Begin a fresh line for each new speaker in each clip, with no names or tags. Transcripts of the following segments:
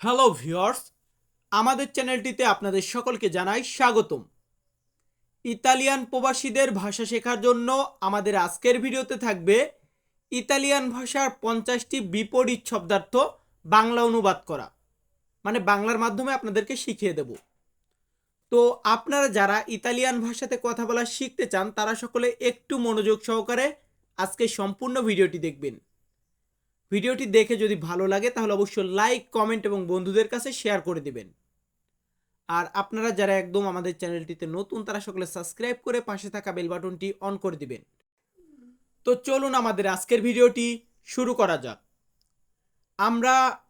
Hello viewers, আমাদের চ্যানেলটিতে আপনাদের সকলকে জানাই স্বাগতম। ইতালিয়ান প্রবাসীদের ভাষা শেখার জন্য আমাদের আজকের ভিডিওতে থাকবে ইতালিয়ান ভাষার পঞ্চাশটি বিপরীত শব্দার্থ বাংলা অনুবাদ করা। মানে বাংলার মাধ্যমে আপনাদেরকে শিখিয়ে দেব। তো আপনারা যারা ইতালিয়ান ভাষাতে কথা বলা শিখতে চান, তারা সকলে একটু মনোযোগ সহকারে আজকে সম্পূর্ণ ভিডিওটি দেখবেন। ভিডিওটি দেখে যদি ভালো লাগে, তাহলে অবশ্যই লাইক কমেন্ট এবং বন্ধুদের কাছে শেয়ার করে দিবেন। আর আপনারা যারা একদম আমাদের চ্যানেলটিতে নতুন, তারা সকলে সাবস্ক্রাইব করে পাশে থাকা বেল বাটনটি অন করে দিবেন। তো চলুন আমাদের আজকের ভিডিওটি শুরু করা যাক। আমরা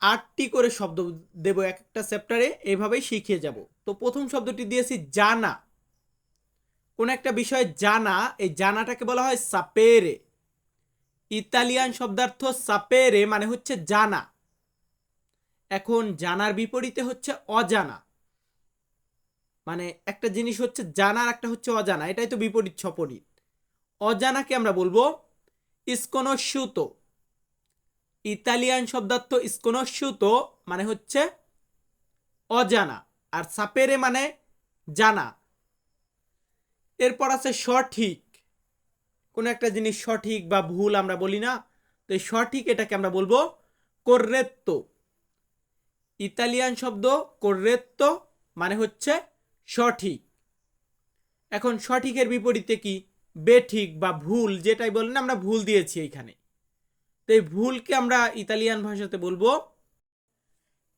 আটটি করে শব্দ দেব এক একটা চ্যাপ্টারে, এভাবেই শিখিয়ে যাব। তো প্রথম শব্দটি দিয়েছি, জানা। কোন একটা বিষয়ে জানা, এই জানাটাকে বলা হয় সাপেরে। ইতালিয়ান শব্দার্থ সাপেরে মানে হচ্ছে জানা। এখন জানার বিপরীতে হচ্ছে অজানা। মানে একটা জিনিস হচ্ছে জানার একটা হচ্ছে অজানা, এটাই তো বিপরীত সপরীত অজানাকে আমরা বলব ইস্কোনস্যুতো ইতালিয়ান শব্দার্থ ইস্কোনস্যুতো মানে হচ্ছে অজানা, আর সাপেরে মানে জানা। এরপর আছে সঠিক। কোনো একটা জিনিস সঠিক বা ভুল আমরা বলি না, তো এই সঠিক এটাকে আমরা বলব কোর্রেত্তো ইতালিয়ান শব্দ কোর্রেত্তো মানে হচ্ছে সঠিক। এখন সঠিকের বিপরীতে কি? বেঠিক বা ভুল যেটাই বলেন আমরা ভুল দিয়েছি এইখানে। তো এই ভুলকে আমরা ইতালিয়ান ভাষাতে বলব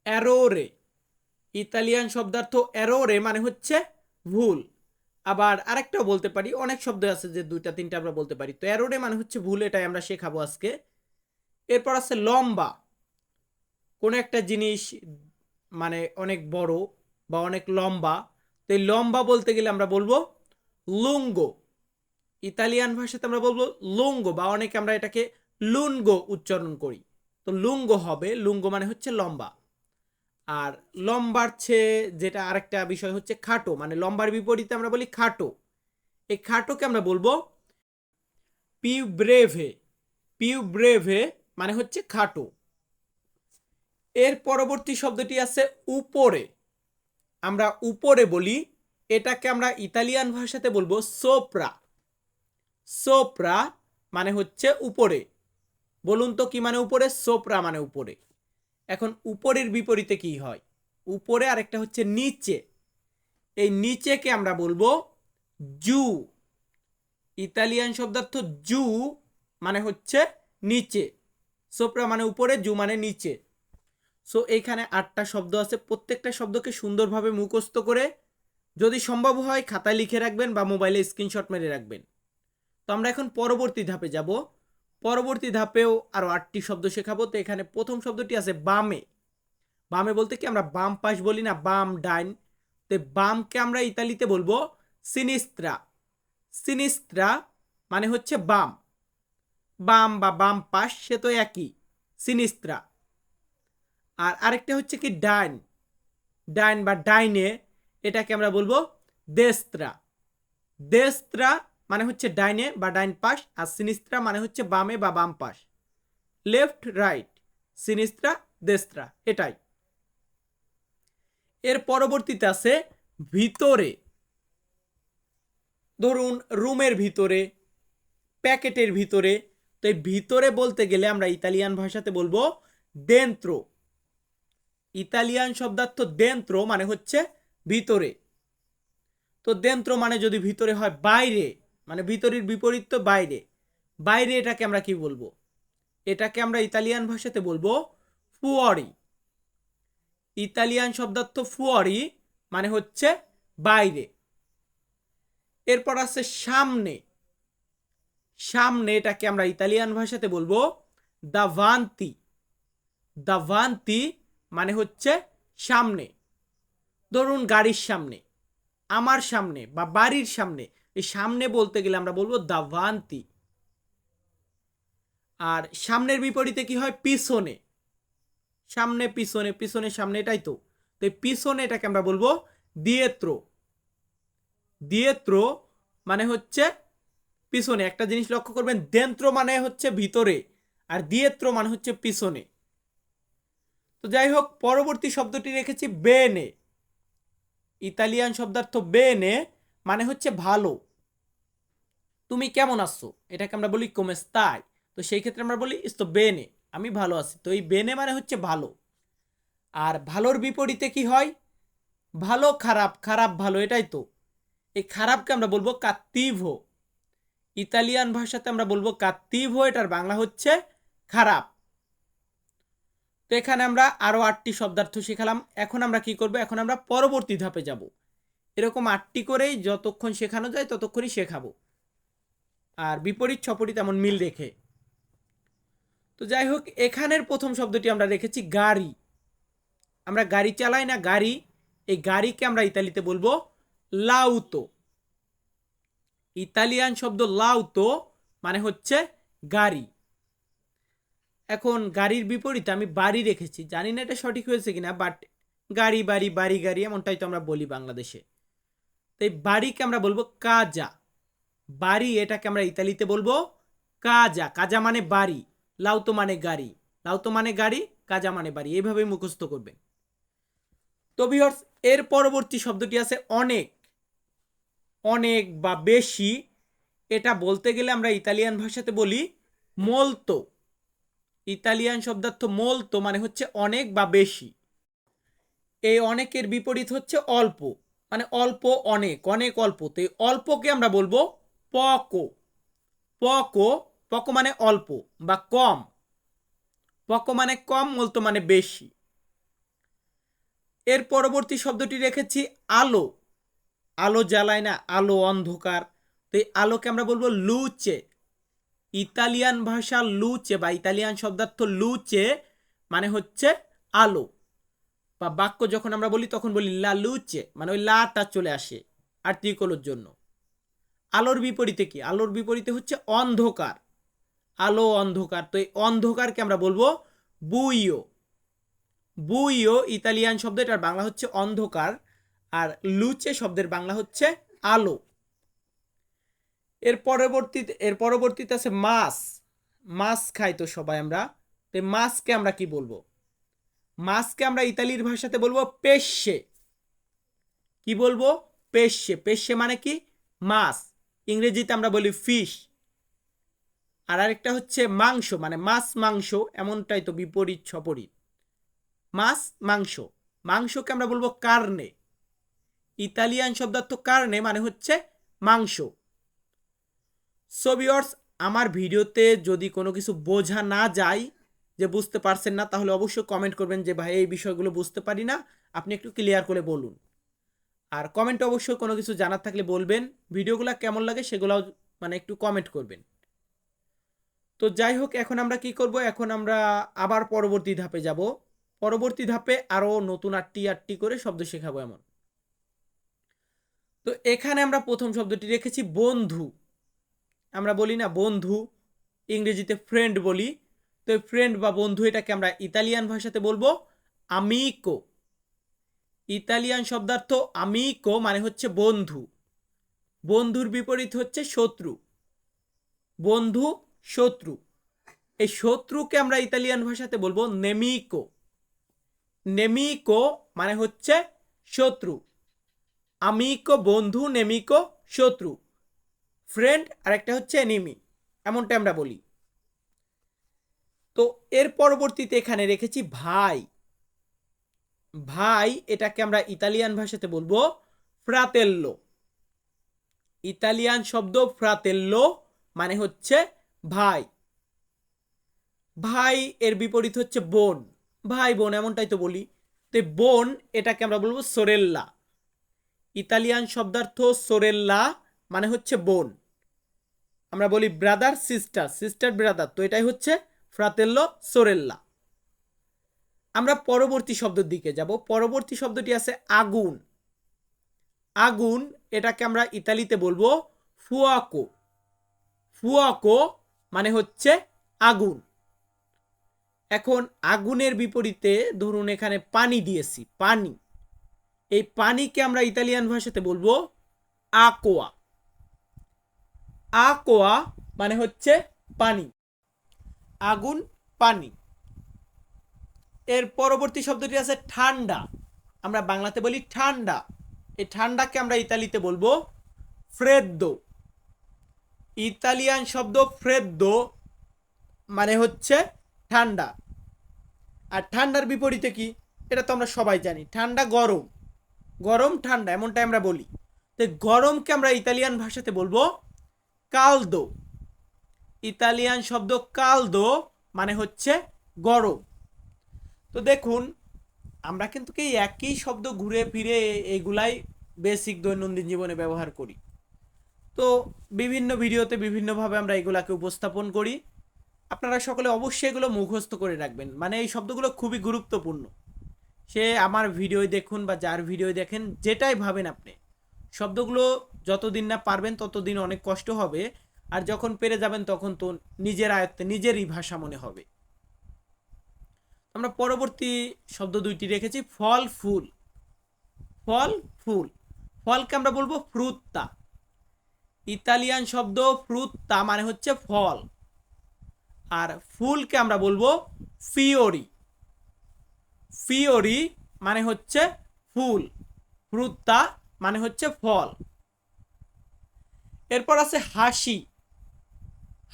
অ্যারোরে ইতালিয়ান শব্দার্থ অ্যারোরে মানে হচ্ছে ভুল। আবার আরেকটাও বলতে পারি, অনেক শব্দ আছে যে দুইটা, তিনটা আমরা বলতে পারি। তো অ্যারোরে মানে হচ্ছে ভুল, এটাই আমরা শেখাবো আজকে। এরপর আছে লম্বা। কোনো একটা জিনিস মানে অনেক বড় বা অনেক লম্বা, তো এই লম্বা বলতে গেলে আমরা বলব লুঙ্গো। ইতালিয়ান ভাষাতে আমরা বলব লুঙ্গো বা অনেকে আমরা এটাকে লুনগো উচ্চারণ করি। তো লুঙ্গো হবে, লুঙ্গো মানে হচ্ছে লম্বা। আর লম্বার চেয়ে যেটা আরেকটা বিষয় হচ্ছে খাটো মানে লম্বার বিপরীতে আমরা বলি খাটো। এই খাটোকে আমরা বলব পিউ ব্রেভে পিউ ব্রেভে মানে হচ্ছে খাটো। এর পরবর্তী শব্দটি আছে উপরে। আমরা উপরে বলি, এটাকে আমরা ইতালিয়ান ভাষাতে বলব সোপ্রা। সোপ্রা মানে হচ্ছে উপরে। বলুন তো কি মানে উপরে? সোপ্রা মানে উপরে। এখন উপরের বিপরীতে কি হয়? উপরে আরেকটা হচ্ছে নিচে। এই নিচেকে আমরা বলব জু। ইতালিয়ান শব্দার্থ জু মানে হচ্ছে নিচে। সোপ্রা মানে উপরে, জু মানে নিচে। সো এইখানে আটটা শব্দ আছে। প্রত্যেকটা শব্দকে সুন্দরভাবে মুখস্থ করে যদি সম্ভব হয় খাতায় লিখে রাখবেন বা মোবাইলে স্ক্রিনশট মেরে রাখবেন। তো আমরা এখন পরবর্তী ধাপে যাব। পরবর্তী ধাপেও আরও আটটি শব্দ শেখাবো। তো এখানে প্রথম শব্দটি আছে বামে। বামে বলতে কি আমরা বাম পাশ বলি না, বাম ডাইন। তো বামকে আমরা ইতালিতে বলব সিনিস্ত্রা সিনিস্ত্রা মানে হচ্ছে বাম। বাম বা বাম পাশ, সে তো একই সিনিস্ত্রা আর আরেকটা হচ্ছে কি ডাইন। ডাইন বা ডাইনে এটাকে আমরা বলব দেস্ত্রা দেস্ত্রা মানে হচ্ছে ডাইনে বা ডাইন পাশ, আর সিনিস্ত্রা মানে হচ্ছে বামে বা বাম পাশ। লেফট রাইট সিনিস্ত্রা, দেস্ত্রা, এটাই। এর পরবর্তীতে আছে ভিতরে। ধরুন রুমের ভিতরে, প্যাকেটের ভিতরে। তো এই ভিতরে বলতে গেলে আমরা ইতালিয়ান ভাষাতে বলব দেন্ত্র ইতালিয়ান শব্দার্থ দেন্ত্র মানে হচ্ছে ভিতরে। তো দেন্ত্র মানে যদি ভিতরে হয় বাইরে। মানে ভিতরের বিপরীত তো বাইরে। বাইরে এটাকে আমরা কি বলব? এটাকে আমরা ইতালিয়ান ভাষাতে বলব ফুয়ারি। ইতালিয়ান শব্দার্থ ফুয়ারি মানে হচ্ছে বাইরে। এরপর আছে সামনে। সামনে এটাকে আমরা ইতালিয়ান ভাষাতে বলব দাভান্তি। দাভান্তি মানে হচ্ছে সামনে। ধরুন গাড়ির সামনে, আমার সামনে বা বাড়ির সামনে এই সামনে বলতে গেলে আমরা বলব দাভান্তি। আর সামনের বিপরীতে কি হয়? পিছনে। সামনে, পিছনে পিছনে, সামনে, এটাই তো। তো পিছনে এটাকে আমরা বলব দিয়েত্র। দিয়েত্র মানে হচ্ছে পিছনে। একটা জিনিস লক্ষ্য করবেন, দেন্ত্র মানে হচ্ছে ভিতরে আর দিয়েত্র মানে হচ্ছে পিছনে। তো যাই হোক, পরবর্তী শব্দটি রেখেছি বেনে। ইতালিয়ান শব্দার্থ বেনে মানে হচ্ছে ভালো। তুমি কেমন আছো? এটাকে আমরা বলি কোমেস্তাই তো সেই ক্ষেত্রে আমরা বলি ইস্তো বেনে, আমি ভালো আছি। তো এই বেনে মানে হচ্ছে ভালো। আর ভালোর বিপরীতে কি হয়? ভালো, খারাপ খারাপ, ভালো, এটাই তো। এই খারাপকে আমরা বলব কাত্তিভো। ইতালিয়ান ভাষাতে আমরা বলব কাত্তিভো, এটার বাংলা হচ্ছে খারাপ। তো এখানে আমরা আরও আটটি শব্দার্থ শেখালাম। এখন আমরা কি করব? এখন আমরা পরবর্তী ধাপে যাব। এরকম আটটি করেই যতক্ষণ শেখানো যায়, ততক্ষণই শেখাবো। আর বিপরীত ছপটি তেমন মিল রেখে। তো যাই হোক, এখানের প্রথম শব্দটি আমরা রেখেছি গাড়ি। আমরা গাড়ি চালাই না, গাড়ি? এই গাড়িকে আমরা ইতালিতে বলব লাউতো। ইতালিয়ান শব্দ লাউতো মানে হচ্ছে গাড়ি। এখন গাড়ির বিপরীতে আমি বাড়ি রেখেছি। জানি না এটা সঠিক হয়েছে কিনা, বাট গাড়ি, বাড়ি বাড়ি, গাড়ি এমনটাই তো আমরা বলি বাংলাদেশে। তো এই বাড়িকে আমরা বলব কাজা। বাড়ি এটাকে আমরা ইতালিতে বলব কাজা। কাজা মানে বাড়ি, লাউতো মানে গাড়ি। লাউতো মানে গাড়ি, কাজা মানে বাড়ি। এইভাবে মুখস্থ করবেন। তো ভিউয়ার্স এর পরবর্তী শব্দটি আছে অনেক। অনেক বা বেশি। এটা বলতে গেলে আমরা ইতালিয়ান ভাষাতে বলি মোলতো। ইতালিয়ান শব্দার্থ মোলতো মানে হচ্ছে অনেক বা বেশি। এই অনেকের বিপরীত হচ্ছে অল্প। মানে অল্প অনেক অনেক অল্প। তো অল্পকে আমরা বলব পকো। পকো পকো মানে অল্প বা কম। পকো মানে কম মলতো মানে বেশি। এর পরবর্তী শব্দটি রেখেছি আলো। আলো জ্বালায় না, আলো অন্ধকার। তো এই আলোকে আমরা বলব লুচে। ইতালিয়ান ভাষা লুচে বা ইতালিয়ান শব্দার্থ লুচে মানে হচ্ছে আলো। বা বাক্য যখন আমরা বলি তখন বলি লা লুচে মানে ওই লাটা চলে আসে আর্টিকলোর জন্য। আলোর বিপরীতে কি? আলোর বিপরীতে হচ্ছে অন্ধকার। আলো, অন্ধকার। তো এই অন্ধকারকে আমরা বলব বুইও বুইও ইতালিয়ান শব্দ এটার বাংলা হচ্ছে অন্ধকার। আর লুচে শব্দের বাংলা হচ্ছে আলো। এর পরবর্তীতে এর পরবর্তীতে আছে মাছ মাছ খাই তো সবাই আমরা। তো মাছকে আমরা কি বলব? মাছকে আমরা ইতালির ভাষাতে বলব পেশে। কি বলব? পেশে। পেশে মানে কি? মাছ ইংরেজিতে আমরা বলি ফিশ আর আরেকটা হচ্ছে মাংস মানে মাছ, মাংস এমনটাই তো বিপরীত, সপরীত। মাছ, মাংস, মাংসকে আমরা বলব কার্নে। ইতালিয়ান শব্দার্থ কার্নে মানে হচ্ছে মাংস। সো ভিউয়ার্স আমার ভিডিওতে যদি কোনো কিছু বোঝা না যায়, যে বুঝতে পারছেন না, তাহলে অবশ্যই কমেন্ট করবেন যে, ভাই, এই বিষয়গুলো বুঝতে পারি না। আপনি একটু ক্লিয়ার করে বলুন। আর কমেন্ট অবশ্যই কোনো কিছু জানার থাকলে বলবেন। ভিডিওগুলো কেমন লাগে সেগুলোও মানে একটু কমেন্ট করবেন। তো যাই হোক, এখন আমরা কি করব? এখন আমরা আবার পরবর্তী ধাপে যাব। পরবর্তী ধাপে আরও নতুন আটটি আটটি করে শব্দ শেখাবো এমন। তো এখানে আমরা প্রথম শব্দটি রেখেছি, বন্ধু। আমরা বলি না বন্ধু, ইংরেজিতে ফ্রেন্ড বলি। তো ফ্রেন্ড বা বন্ধু এটাকে আমরা ইতালিয়ান ভাষাতে বলব আমিকো ইতালিয়ান শব্দার্থ আমিকো মানে হচ্ছে বন্ধু। বন্ধুর বিপরীত হচ্ছে শত্রু। বন্ধু, শত্রু। এই শত্রুকে আমরা ইতালিয়ান ভাষাতে বলব নেমিকো নেমিকো মানে হচ্ছে শত্রু। আমিকো বন্ধু নেমিকো শত্রু। ফ্রেন্ড আর একটা হচ্ছে এনিমি এমনটা আমরা বলি। তো এর পরবর্তীতে এখানে রেখেছি ভাই। ভাই, এটাকে আমরা ইতালিয়ান ভাষাতে বলব ফ্রাতেল্লো। ইতালিয়ান শব্দ ফ্রাতেল্লো মানে হচ্ছে ভাই। ভাই এর বিপরীত হচ্ছে বোন। ভাই, বোন এমনটাই তো বলি। তো বোন, এটাকে আমরা বলব সোরেল্লা। ইতালিয়ান শব্দার্থ সোরেল্লা মানে হচ্ছে বোন। আমরা বলি ব্রাদার, সিস্টার সিস্টার, ব্রাদার। তো এটাই হচ্ছে ফ্রাতেল্লো, সোরেল্লা। আমরা পরবর্তী শব্দের দিকে যাব। পরবর্তী শব্দটি আছে আগুন। আগুন, এটাকে আমরা ইতালিতে বলব ফুয়াকো। ফুয়াকো মানে হচ্ছে আগুন। এখন আগুনের বিপরীতে ধরুন এখানে পানি দিয়েছি, পানি। এই পানিকে আমরা ইতালিয়ান ভাষাতে বলব আকোয়া। আকোয়া মানে হচ্ছে পানি। আগুন, পানি। এর পরবর্তী শব্দটি আছে ঠান্ডা। আমরা বাংলাতে বলি ঠান্ডা। এই ঠান্ডাকে আমরা ইতালিতে বলব ফ্রেদ্দো। ইতালিয়ান শব্দ ফ্রেদ্দো মানে হচ্ছে ঠান্ডা। আর ঠান্ডার বিপরীতে কি? এটা তো আমরা সবাই জানি। ঠান্ডা গরম। গরম, ঠান্ডা, এমনটাই আমরা বলি। তো গরমকে আমরা ইতালিয়ান ভাষাতে বলব কালদো। ইতালিয়ান শব্দ কালদো মানে হচ্ছে গরম। তো দেখুন, আমরা কিন্তু কি একই শব্দ ঘুরে ফিরে এগুলাই বেসিক দৈনন্দিন জীবনে ব্যবহার করি। তো বিভিন্ন ভিডিওতে বিভিন্নভাবে আমরা এগুলাকে উপস্থাপন করি। আপনারা সকলে অবশ্যই এগুলো মুখস্থ করে রাখবেন। মানে এই শব্দগুলো খুবই গুরুত্বপূর্ণ। সে আমার ভিডিও দেখুন বা যার ভিডিও দেখেন, যেটাই ভাবেন আপনি। শব্দগুলো যতদিন না পারবেন, ততদিন অনেক কষ্ট হবে। আর যখন পেরে যাবেন, তখন তো নিজের আয়ত্তে নিজেরই ভাষা মনে হবে। আমরা পরবর্তী শব্দ দুইটি রেখেছি, ফল, ফুল। ফল, ফুল। ফলকে আমরা বলব ফ্রুত্তা। ইতালিয়ান শব্দ ফ্রুত্তা মানে হচ্ছে ফল। আর ফুলকে আমরা বলব ফিওরি। ফিওরি মানে হচ্ছে ফুল, ফ্রুত্তা মানে হচ্ছে ফল। এরপর আছে হাসি।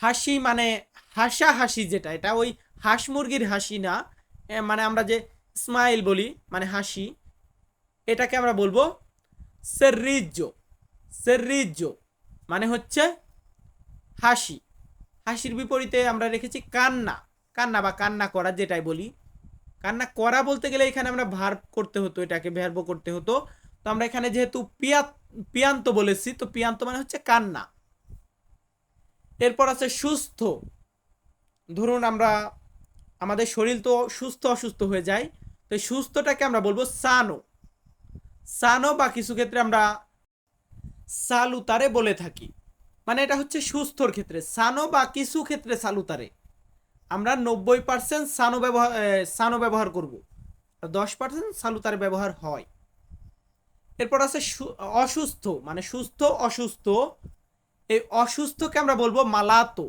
হাসি মানে হাসা হাসি যেটা, এটা ওই হাঁস মুরগির হাসি না মানে আমরা যে স্মাইল বলি মানে হাসি, এটাকে আমরা বলব সেরিজ্য সেরিজ্য মানে হচ্ছে হাসি। হাসির বিপরীতে আমরা রেখেছি কান্না। কান্না বা কান্না করা যেটাই বলি। কান্না করা বলতে গেলে এখানে আমরা ভার্ব করতে হতো, এটাকে ভ্যারব করতে হতো। তো আমরা এখানে যেহেতু পিয়া পিয়ান্ত বলেছি, তো পিয়ান্ত মানে হচ্ছে কান্না। এরপর আছে সুস্থ। ধরুন আমরা আমাদের শরীর তো সুস্থ অসুস্থ হয়ে যায়। তো সুস্থটাকে আমরা বলব সানো। সানো বা কিছু ক্ষেত্রে আমরা সালুতারে বলে থাকি। মানে এটা হচ্ছে সুস্থর ক্ষেত্রে। সানো বা কিছু ক্ষেত্রে সালুতারে। আমরা নব্বই পার্সেন্ট সানো ব্যবহার সানো ব্যবহার করব। দশ পার্সেন্ট সালুতারে ব্যবহার হয়। এরপর আছে অসুস্থ। মানে সুস্থ, অসুস্থ। এই অসুস্থকে আমরা বলব মালাতো।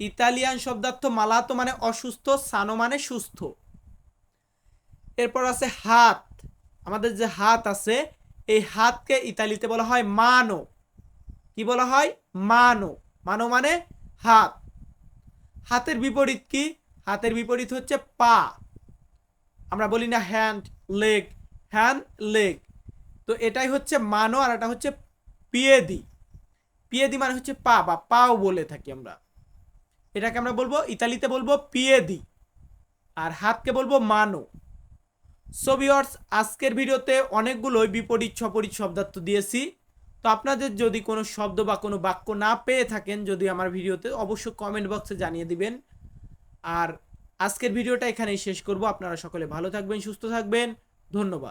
ইতালিয়ান শব্দার্থ মালাতো মানে অসুস্থ, সানো মানে সুস্থ। এরপর আছে হাত। আমাদের যে হাত আছে, এই হাতকে ইতালিতে বলা হয় মানো। কি বলা হয়? মানো। মানো মানে হাত। হাতের বিপরীত কি? হাতের বিপরীত হচ্ছে পা। আমরা বলি না হ্যান্ড লেগ হ্যান্ড লেগ তো এটাই হচ্ছে মানো আর এটা হচ্ছে পিয়েদি। পিয়েদি মানে হচ্ছে পা বা পাও বলে থাকি আমরা। এটাকে আমরা বলব, ইতালিতে বলব পিয়েদি, আর হাতকে বলব মানো। সো ভিউয়ার্স আজকের ভিডিওতে অনেকগুলোই বিপরীত, সপরীত শব্দার্থ দিয়েছি। তো আপনাদের যদি কোনো শব্দ বা কোনো বাক্য না পেয়ে থাকেন, যদি আমার ভিডিওতে, অবশ্যই কমেন্ট বক্সে জানিয়ে দিবেন। আর আজকের ভিডিওটা এখানেই শেষ করব। আপনারা সকলে ভালো থাকবেন, সুস্থ থাকবেন। ধন্যবাদ।